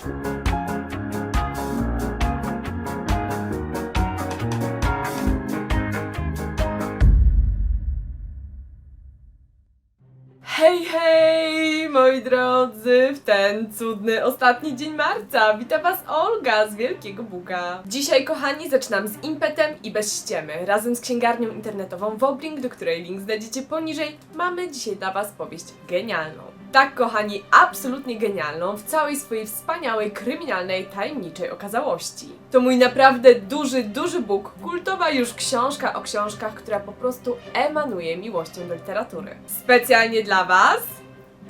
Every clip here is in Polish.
Hej, hej, moi drodzy, w ten cudny ostatni dzień marca. Witam Was Olga z Wielkiego Buga. Dzisiaj, kochani, zaczynam z impetem i bez ściemy. Razem z księgarnią internetową Woblink, do której link znajdziecie poniżej, mamy dzisiaj dla Was powieść genialną. Tak, kochani, absolutnie genialną, w całej swojej wspaniałej, kryminalnej, tajemniczej okazałości. To mój naprawdę duży, duży Bóg, kultowa już książka o książkach, która po prostu emanuje miłością do literatury. Specjalnie dla Was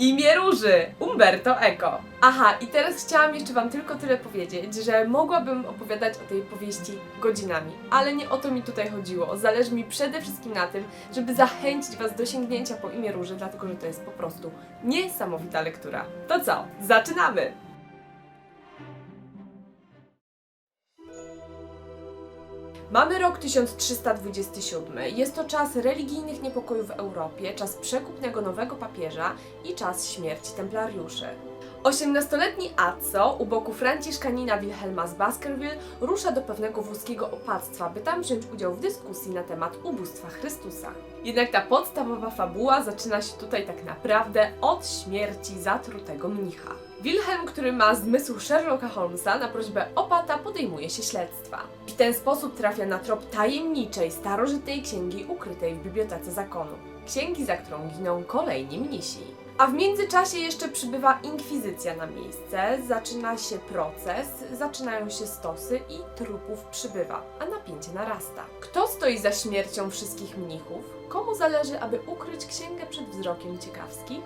imię Róży, Umberto Eco. Aha, i teraz chciałam jeszcze Wam tylko tyle powiedzieć, że mogłabym opowiadać o tej powieści godzinami, ale nie o to mi tutaj chodziło. Zależy mi przede wszystkim na tym, żeby zachęcić Was do sięgnięcia po imię Róży, dlatego że to jest po prostu niesamowita lektura. To co? Zaczynamy! Mamy rok 1327. Jest to czas religijnych niepokojów w Europie, czas przekupnego nowego papieża i czas śmierci templariuszy. 18-letni Azzo u boku Franciszkanina Wilhelma z Baskerville rusza do pewnego włoskiego opactwa, by tam wziąć udział w dyskusji na temat ubóstwa Chrystusa. Jednak ta podstawowa fabuła zaczyna się tutaj tak naprawdę od śmierci zatrutego mnicha. Wilhelm, który ma zmysł Sherlocka Holmesa, na prośbę opata podejmuje się śledztwa. W ten sposób trafia na trop tajemniczej, starożytnej księgi ukrytej w Bibliotece Zakonu. Księgi, za którą giną kolejni mnisi. A w międzyczasie jeszcze przybywa inkwizycja na miejsce, zaczyna się proces, zaczynają się stosy i trupów przybywa, a napięcie narasta. Kto stoi za śmiercią wszystkich mnichów? Komu zależy, aby ukryć księgę przed wzrokiem ciekawskich?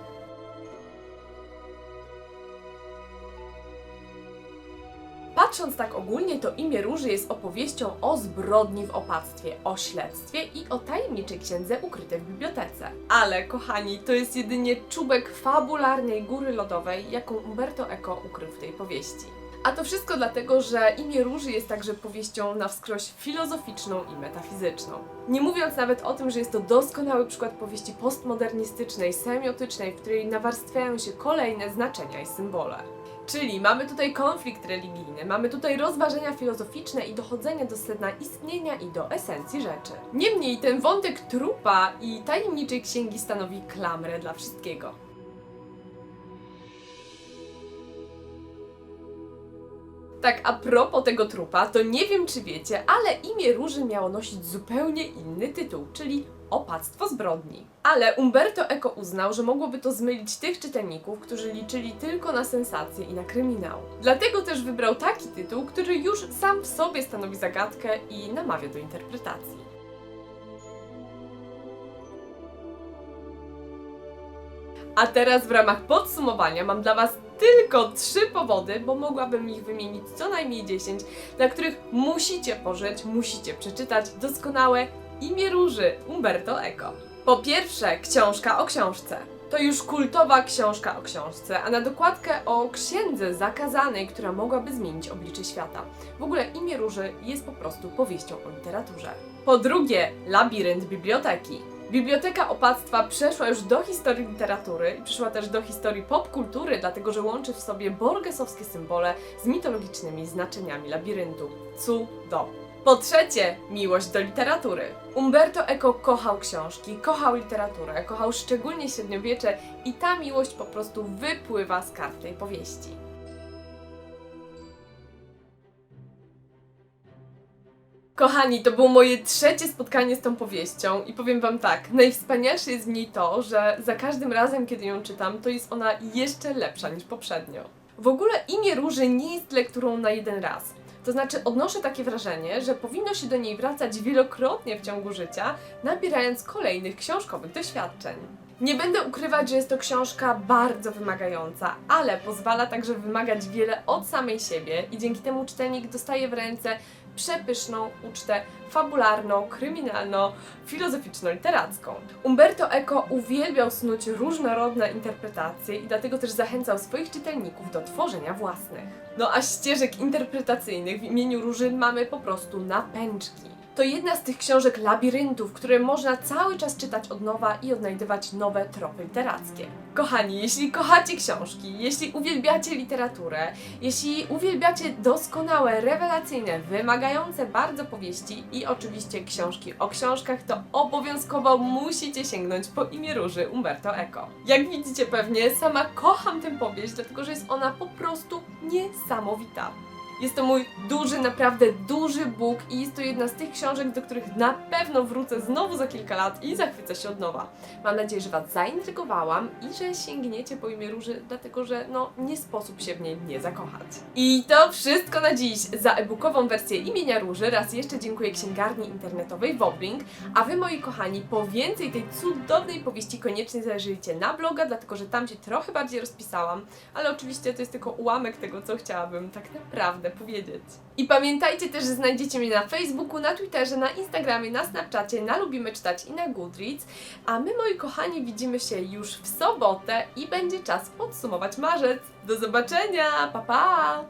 Patrząc tak ogólnie, to imię Róży jest opowieścią o zbrodni w opactwie, o śledztwie i o tajemniczej księdze ukrytej w bibliotece. Ale, kochani, to jest jedynie czubek fabularnej góry lodowej, jaką Umberto Eco ukrył w tej powieści. A to wszystko dlatego, że imię Róży jest także powieścią na wskroś filozoficzną i metafizyczną. Nie mówiąc nawet o tym, że jest to doskonały przykład powieści postmodernistycznej, semiotycznej, w której nawarstwiają się kolejne znaczenia i symbole. Czyli mamy tutaj konflikt religijny, mamy tutaj rozważania filozoficzne i dochodzenie do sedna istnienia i do esencji rzeczy. Niemniej ten wątek trupa i tajemniczej księgi stanowi klamrę dla wszystkiego. Tak, a propos tego trupa, to nie wiem czy wiecie, ale imię Róży miało nosić zupełnie inny tytuł, czyli Opactwo zbrodni. Ale Umberto Eco uznał, że mogłoby to zmylić tych czytelników, którzy liczyli tylko na sensację i na kryminał. Dlatego też wybrał taki tytuł, który już sam w sobie stanowi zagadkę i namawia do interpretacji. A teraz w ramach podsumowania mam dla Was tylko trzy powody, bo mogłabym ich wymienić co najmniej 10, dla których musicie pożyć, musicie przeczytać doskonałe imię Róży Umberto Eco. Po pierwsze, książka o książce. To już kultowa książka o książce, a na dokładkę o księdze zakazanej, która mogłaby zmienić oblicze świata. W ogóle imię Róży jest po prostu powieścią o literaturze. Po drugie, labirynt biblioteki. Biblioteka Opactwa przeszła już do historii literatury i przyszła też do historii popkultury, dlatego że łączy w sobie borgesowskie symbole z mitologicznymi znaczeniami labiryntu. Cudo. Po trzecie, miłość do literatury. Umberto Eco kochał książki, kochał literaturę, kochał szczególnie średniowiecze i ta miłość po prostu wypływa z kart tej powieści. Kochani, to było moje trzecie spotkanie z tą powieścią i powiem wam tak, najwspanialsze jest w niej to, że za każdym razem, kiedy ją czytam, to jest ona jeszcze lepsza niż poprzednio. W ogóle imię Róży nie jest lekturą na jeden raz. To znaczy, odnoszę takie wrażenie, że powinno się do niej wracać wielokrotnie w ciągu życia, nabierając kolejnych książkowych doświadczeń. Nie będę ukrywać, że jest to książka bardzo wymagająca, ale pozwala także wymagać wiele od samej siebie i dzięki temu czytelnik dostaje w ręce przepyszną ucztę fabularną, kryminalno-filozoficzno-literacką. Umberto Eco uwielbiał snuć różnorodne interpretacje i dlatego też zachęcał swoich czytelników do tworzenia własnych. No a ścieżek interpretacyjnych w imieniu Róży mamy po prostu na pęczki. To jedna z tych książek labiryntów, które można cały czas czytać od nowa i odnajdywać nowe tropy literackie. Kochani, jeśli kochacie książki, jeśli uwielbiacie literaturę, jeśli uwielbiacie doskonałe, rewelacyjne, wymagające bardzo powieści i oczywiście książki o książkach, to obowiązkowo musicie sięgnąć po imię Róży Umberto Eco. Jak widzicie pewnie, sama kocham tę powieść, dlatego że jest ona po prostu niesamowita. Jest to mój duży, naprawdę duży Bóg i jest to jedna z tych książek, do których na pewno wrócę znowu za kilka lat i zachwycę się od nowa. Mam nadzieję, że Was zaintrygowałam i że sięgniecie po imię Róży, dlatego że no nie sposób się w niej nie zakochać. I to wszystko na dziś. Za e-bookową wersję imienia Róży raz jeszcze dziękuję księgarni internetowej Woblink, a Wy moi kochani po więcej tej cudownej powieści koniecznie zajrzyjcie na bloga, dlatego że tam się trochę bardziej rozpisałam, ale oczywiście to jest tylko ułamek tego, co chciałabym tak naprawdę powiedzieć. I pamiętajcie też, że znajdziecie mnie na Facebooku, na Twitterze, na Instagramie, na Snapchacie, na Lubimy Czytać i na Goodreads, a my moi kochani widzimy się już w sobotę i będzie czas podsumować marzec. Do zobaczenia, pa pa!